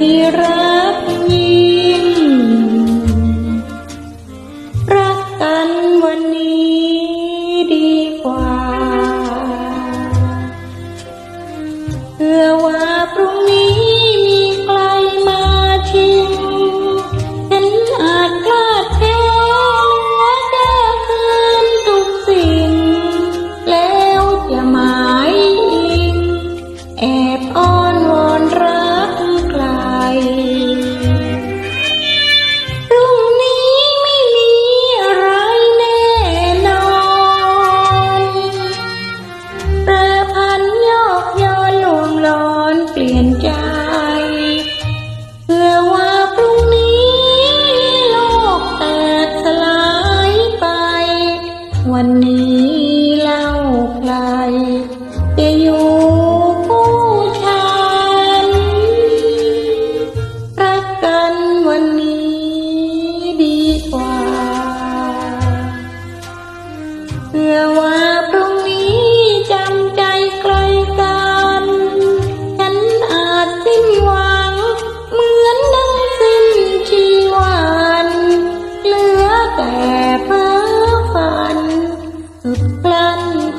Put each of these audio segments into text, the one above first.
ที่รัก วันนี้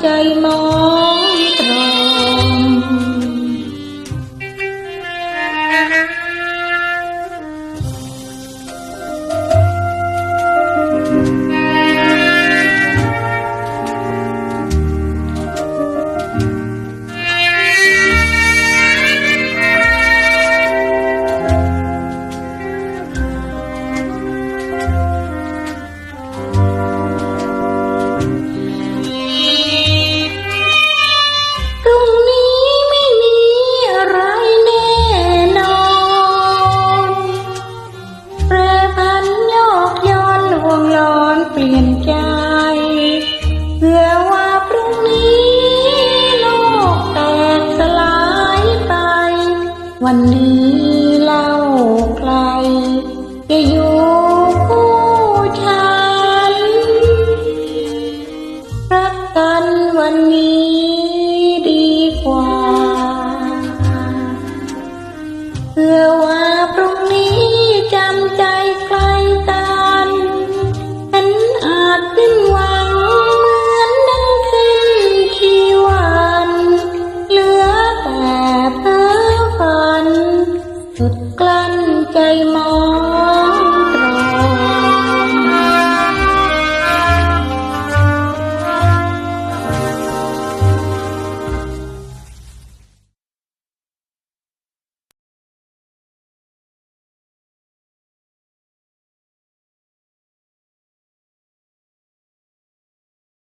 ចៃមក ลี่ยนใจ เพื่อว่าพรุ่งนี้โลกแตกสลายไป วันนี้เล่าใครจะอยู่